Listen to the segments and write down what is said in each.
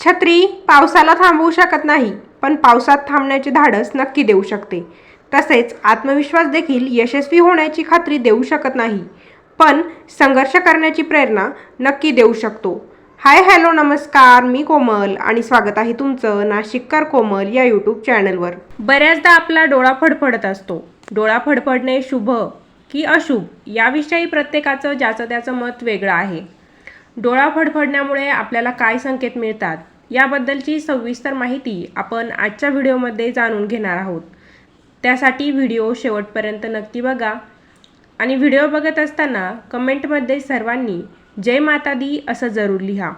छत्री पावसाला थांबवू शकत नाही पण पावसात थांबण्याचे धाडस नक्की देऊ शकते. तसेच आत्मविश्वास देखील यशस्वी होण्याची खात्री देऊ शकत नाही पण संघर्ष करण्याची प्रेरणा नक्की देऊ शकतो. हाय हॅलो नमस्कार मी कोमल आणि स्वागत आहे तुमचं नाशिककर कोमल या यूट्यूब चॅनलवर. बऱ्याचदा आपला डोळा फडफडत असतो. डोळा फडफडणे शुभ की अशुभ याविषयी प्रत्येकाचं ज्याचं त्याचं मत वेगळं आहे. डोळा फडफडण्यामुळे आपल्याला काय संकेत मिळतात? याबद्दलची सविस्तर माहिती आपण आजच्या व्हिडिओमध्ये जाणून घेणार आहोत. त्यासाठी व्हिडिओ शेवटपर्यंत नक्की बघा आणि व्हिडिओ बघत असताना कमेंटमध्ये सर्वांनी जय माता दी असं जरूर लिहा.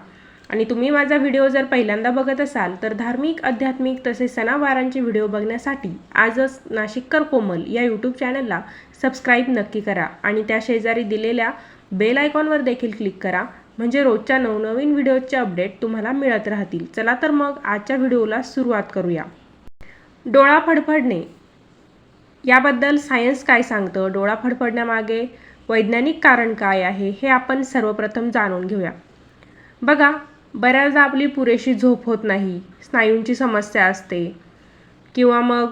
आणि तुम्ही माझा व्हिडिओ जर पहिल्यांदा बघत असाल तर धार्मिक आध्यात्मिक तसेच सणावारांचे व्हिडिओ बघण्यासाठी आजच नाशिककर कोमल या यूट्यूब चॅनलला सबस्क्राईब नक्की करा आणि त्या शेजारी दिलेल्या बेल आयकॉनवर देखील क्लिक करा. म्हणजे रोजच्या नवनवीन व्हिडिओचे अपडेट तुम्हाला मिळत राहतील. चला तर मग आजच्या व्हिडिओला सुरुवात करूया. डोळा फडफडणे. याबद्दल सायन्स काय सांगतं? डोळा फडफडण्यामागे वैज्ञानिक कारण काय आहे हे आपण सर्वप्रथम जाणून घेऊया. बघा बऱ्याचदा आपली पुरेशी झोप होत नाही स्नायूंची समस्या असते किंवा मग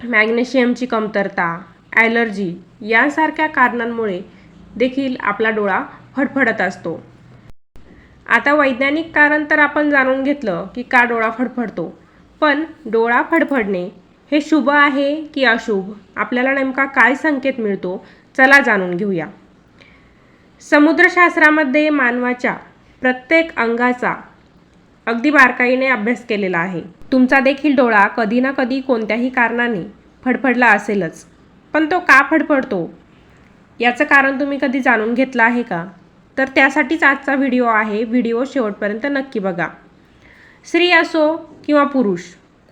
मॅग्नेशियमची कमतरता ॲलर्जी यांसारख्या कारणांमुळे देखील आपला डोळा फडफडत असतो. आता वैज्ञानिक कारण तर आपण जाणून घेतलं की का डोळा फडफडतो. पण डोळा फडफडणे हे शुभ आहे की अशुभ? आपल्याला नेमका काय संकेत मिळतो? चला जाणून घेऊया. समुद्रशास्त्रामध्ये मानवाच्या प्रत्येक अंगाचा अगदी बारकाईने अभ्यास केलेला आहे. तुमचा देखील डोळा कधी ना कधी कोणत्याही कारणाने फडफडला असेलच. पण तो का फडफडतो? याचं कारण तुम्ही कधी जाणून घेतलं आहे का? तर त्यासाठीच आजचा व्हिडिओ आहे. व्हिडिओ शेवटपर्यंत नक्की बघा. स्त्री असो किंवा पुरुष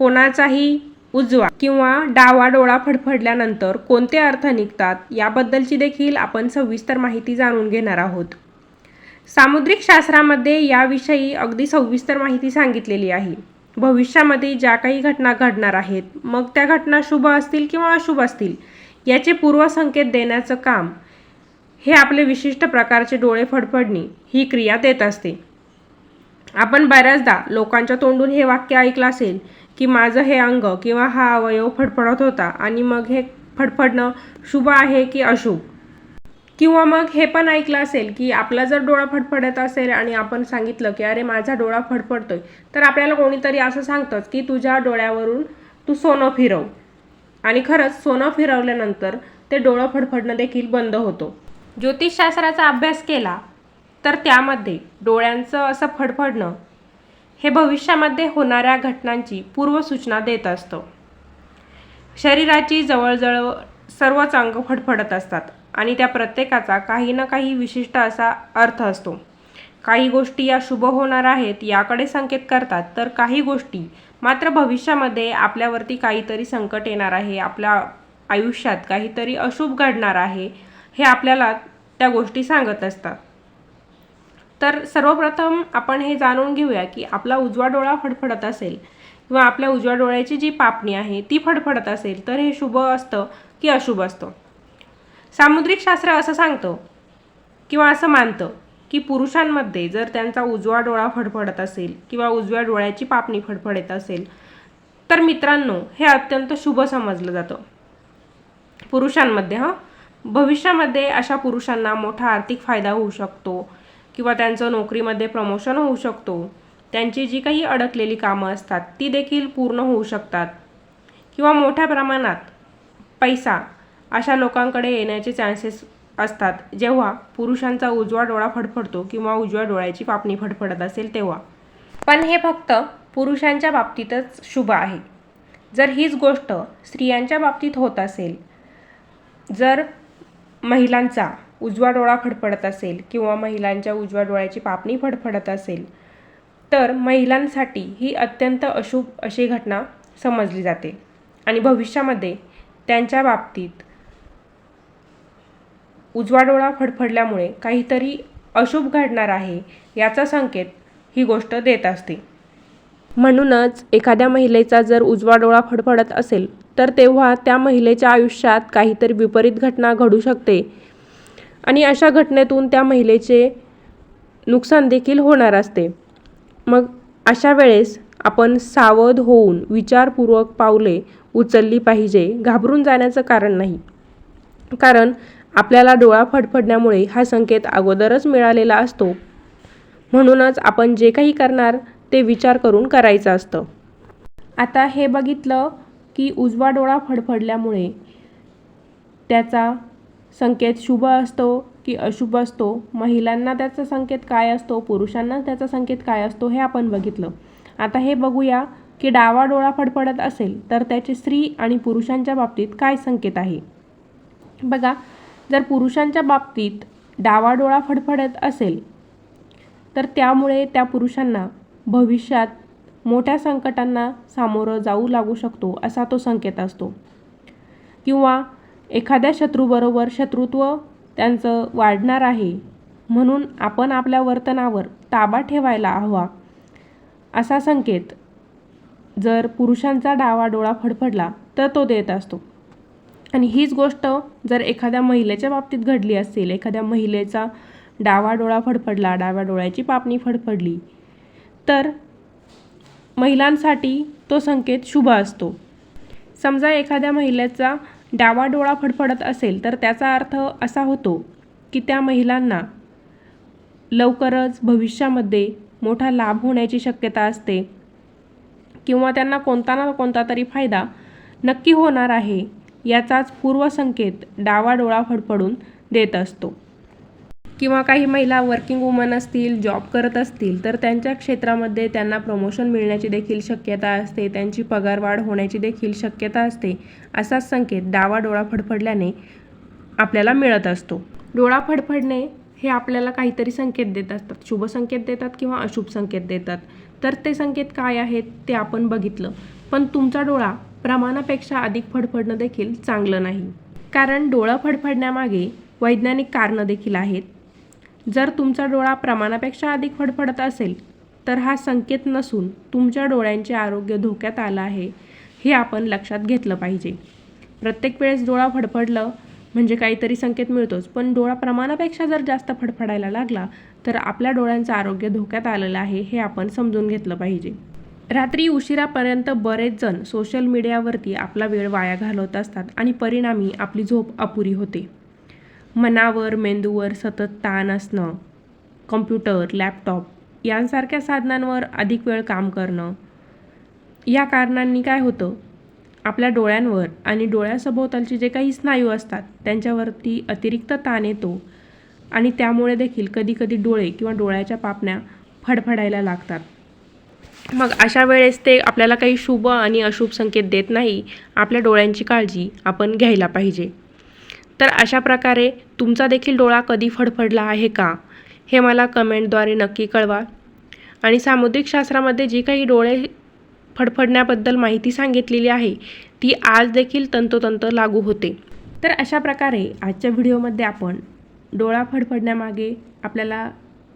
कोणाचाही उजवा किंवा डावा डोळा फडफडल्यानंतर कोणते अर्थ निघतात याबद्दलची देखील आपण सविस्तर माहिती जाणून घेणार आहोत. सामुद्रिक शास्त्रामध्ये याविषयी अगदी सविस्तर माहिती सांगितलेली आहे. भविष्यामध्ये ज्या काही घटना घडणार आहेत मग त्या घटना शुभ असतील किंवा अशुभ असतील याचे पूर्वसंकेत देण्याचं काम हे आपले विशिष्ट प्रकारचे डोळे फडफडणे ही क्रिया देत असते. आपण बऱ्याचदा लोकांच्या तोंडून हे वाक्य ऐकलं असेल की माझं हे अंग किंवा हा अवयव फडफडत होता आणि मग हे फडफडणं शुभ आहे की अशुभ? किंवा मग हे पण ऐकलं असेल की आपला जर डोळा फडफडत असेल आणि आपण सांगितलं की अरे माझा डोळा फडफडतोय तर आपल्याला कोणीतरी असं सांगतंच की तुझ्या डोळ्यावरून तू सोनं फिरव. आणि खरंच सोनं फिरवल्यानंतर ते डोळं फडफडणं देखील बंद होतो. ज्योतिषशास्त्राचा अभ्यास केला तर त्यामध्ये डोळ्यांचं असं फडफडणं हे भविष्यामध्ये होणाऱ्या घटनांची पूर्वसूचना देत असतं. शरीराची जवळजवळ सर्वच अंग फडफडत असतात आणि त्या प्रत्येकाचा काही ना काही विशिष्ट असा अर्थ असतो. काही गोष्टी या शुभ होणार आहेत याकडे संकेत करतात तर काही गोष्टी मात्र भविष्यामध्ये आपल्यावरती काहीतरी संकट येणार आहे आपल्या आयुष्यात काहीतरी अशुभ घडणार आहे हे आपल्याला त्या गोष्टी सांगत असतात. तर सर्वप्रथम आपण हे जाणून घेऊया की आपला उजवा डोळा फडफडत असेल किंवा आपल्या उजव्या डोळ्याची जी पापणी आहे ती फडफडत असेल तर हे शुभ असतं की अशुभ असतं? सामुद्रिक शास्त्र असं सांगतं किंवा असं मानतं की पुरुषांमध्ये जर त्यांचा उजवा डोळा फडफडत असेल किंवा उजव्या डोळ्याची पापणी फडफडत असेल तर मित्रांनो हे अत्यंत शुभ समजलं जातं. पुरुषांमध्ये हां? भविष्यामध्ये अशा पुरुषांना मोठा आर्थिक फायदा होऊ शकतो किंवा त्यांचं नोकरीमध्ये प्रमोशन होऊ शकतो. त्यांची जी काही अडकलेली कामं असतात ती देखील पूर्ण होऊ शकतात. किंवा मोठ्या प्रमाणात पैसा अशा लोकांकडे येण्याचे चान्सेस असतात. जेव्हा पुरुषांचा उजवा डोळा फडफडतो किंवा उजव्या डोळ्याची पापणी फडफडत असेल तेव्हा. पण हे फक्त पुरुषांच्या बाबतीतच शुभ आहे. जर हीच गोष्ट स्त्रियांच्या बाबतीत होत असेल जर महिलांचा उजवा डोळा फडफडत असेल किंवा महिलांच्या उजव्या डोळ्याची पापणी फडफडत असेल तर महिलांसाठी ही अत्यंत अशुभ अशी घटना समजली जाते. आणि भविष्यामध्ये त्यांच्या बाबतीत उजवा डोळा फडफडल्यामुळे काहीतरी अशुभ घडणार आहे याचा संकेत ही गोष्ट देत असते. म्हणूनच एखाद्या महिलेचा जर उजवा डोळा फडफडत असेल तर तेव्हा त्या महिलेच्या आयुष्यात काहीतरी विपरीत घटना घडू शकते. आणि अशा घटनेतून त्या महिलेचे नुकसान देखील होणार असते. मग अशा वेळेस आपण सावध होऊन विचारपूर्वक पावले उचलली पाहिजे घाबरून जाण्याचं कारण नाही. कारण आपल्याला डोळा फडफडण्यामुळे हा संकेत अगोदरच मिळालेला असतो. म्हणूनच आपण जे काही करणार ते विचार करून करायचं असतं. आता हे बघितलं की उजवा डोळा फडफडल्यामुळे त्याचा संकेत शुभ असतो की अशुभ असतो? महिलांना त्याचा संकेत काय असतो? पुरुषांना त्याचा संकेत काय असतो? हे आपण बघितलं. आता हे बघूया की डावा डोळा फडफडत असेल तर त्याचे स्त्री आणि पुरुषांच्या बाबतीत काय संकेत आहे? बघा जर पुरुषांच्या बाबतीत डावा डोळा फडफडत असेल तर त्यामुळे त्या पुरुषांना भविष्यात मोठ्या संकटांना सामोरं जाऊ लागू शकतो असा तो संकेत असतो. किंवा एखाद्या शत्रूबरोबर शत्रुत्व त्यांचं वाढणार आहे म्हणून आपण आपल्या वर्तनावर ताबा ठेवायला हवा असा संकेत जर पुरुषांचा डावा डोळा फडफडला तर तो देत असतो. आणि हीच गोष्ट जर एखाद्या महिलेच्या बाबतीत घडली असेल एखाद्या महिलेचा डावा डोळा फडफडला डाव्या डोळ्याची पापणी फडफडली तर महिलांसाठी तो संकेत शुभ असतो. समजा एखाद्या महिलेचा डावा डोळा फडफडत असेल तर त्याचा अर्थ असा होतो की त्या महिलांना लवकरच भविष्यामध्ये मोठा लाभ होण्याची शक्यता असते किंवा त्यांना कोणता ना कोणता तरी फायदा नक्की होणार आहे याचाच पूर्वसंकेत डावा डोळा फडफडून देत असतो. किंवा काही महिला वर्किंग वुमन असतील जॉब करत असतील तर त्यांच्या क्षेत्रामध्ये त्यांना प्रमोशन मिळण्याची देखील शक्यता असते. त्यांची पगारवाढ होण्याची देखील शक्यता असते. असाच संकेत डावा डोळा फडफडल्याने आपल्याला मिळत असतो. डोळा फडफडणे हे आपल्याला काहीतरी संकेत देत असतात. शुभ संकेत देतात किंवा अशुभ संकेत देतात. तर ते संकेत काय आहेत ते आपण बघितलं. पण तुमचा डोळा प्रमाणापेक्षा अधिक फडफडणं देखील चांगलं नाही. कारण डोळा फडफडण्यामागे वैज्ञानिक कारणं देखील आहेत. जर तुमचा डोळा प्रमाणापेक्षा अधिक फडफडत असेल तर हा संकेत नसून तुमच्या डोळ्यांचे आरोग्य धोक्यात आलं आहे हे आपण लक्षात घेतलं पाहिजे. प्रत्येक वेळेस डोळा फडफडलं म्हणजे काहीतरी संकेत मिळतोच पण डोळा प्रमाणापेक्षा जर जास्त फडफडायला लागला तर आपल्या डोळ्यांचं आरोग्य धोक्यात आलेलं आहे हे आपण समजून घेतलं पाहिजे. रात्री उशिरापर्यंत बरेच जण सोशल मीडियावरती आपला वेळ वाया घालवत असतात आणि परिणामी आपली झोप अपुरी होते. मनावर मेंदूवर सतत ताण असणं कम्प्युटर लॅपटॉप यांसारख्या साधनांवर अधिक वेळ काम करणं या कारणांनी काय होतं? आपल्या डोळ्यांवर आणि डोळ्यासभोवतालचे जे काही स्नायू असतात त्यांच्यावरती अतिरिक्त ताण येतो आणि त्यामुळे देखील कधीकधी डोळे किंवा डोळ्याच्या पापण्या फडफडायला लागतात. मग अशा वेळेस ते आपल्याला काही शुभ आणि अशुभ संकेत देत नाही. आपल्या डोळ्यांची काळजी आपण घ्यायला पाहिजे. तर अशा प्रकारे तुमचा देखील डोळा कधी फडफडला आहे का? हे मला कमेंटद्वारे नक्की कळवा. आणि सामुद्रिक शास्त्रामध्ये जी काही डोळे फडफडण्याबद्दल माहिती सांगितलेली आहे ती आज देखील तंतोतंत लागू होते. तर अशा प्रकारे आजच्या व्हिडिओमध्ये आपण डोळा फडफडण्यामागे आपल्याला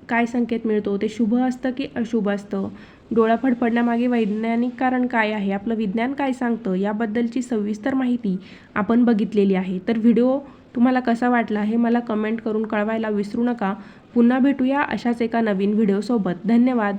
काय संकेत मिळतो? ते शुभ असतं की अशुभ असतं? डोळा फडफडण्यामागे वैज्ञानिक कारण काय आहे? आपलं विज्ञान काय सांगतं? याबद्दलची सविस्तर माहिती आपण बघितलेली आहे. तर व्हिडिओ तुम्हाला कसा वाटला हे मला कमेंट करून कळवायला विसरू नका. पुन्हा भेटूया अशाच एका नवीन व्हिडिओसोबत. धन्यवाद.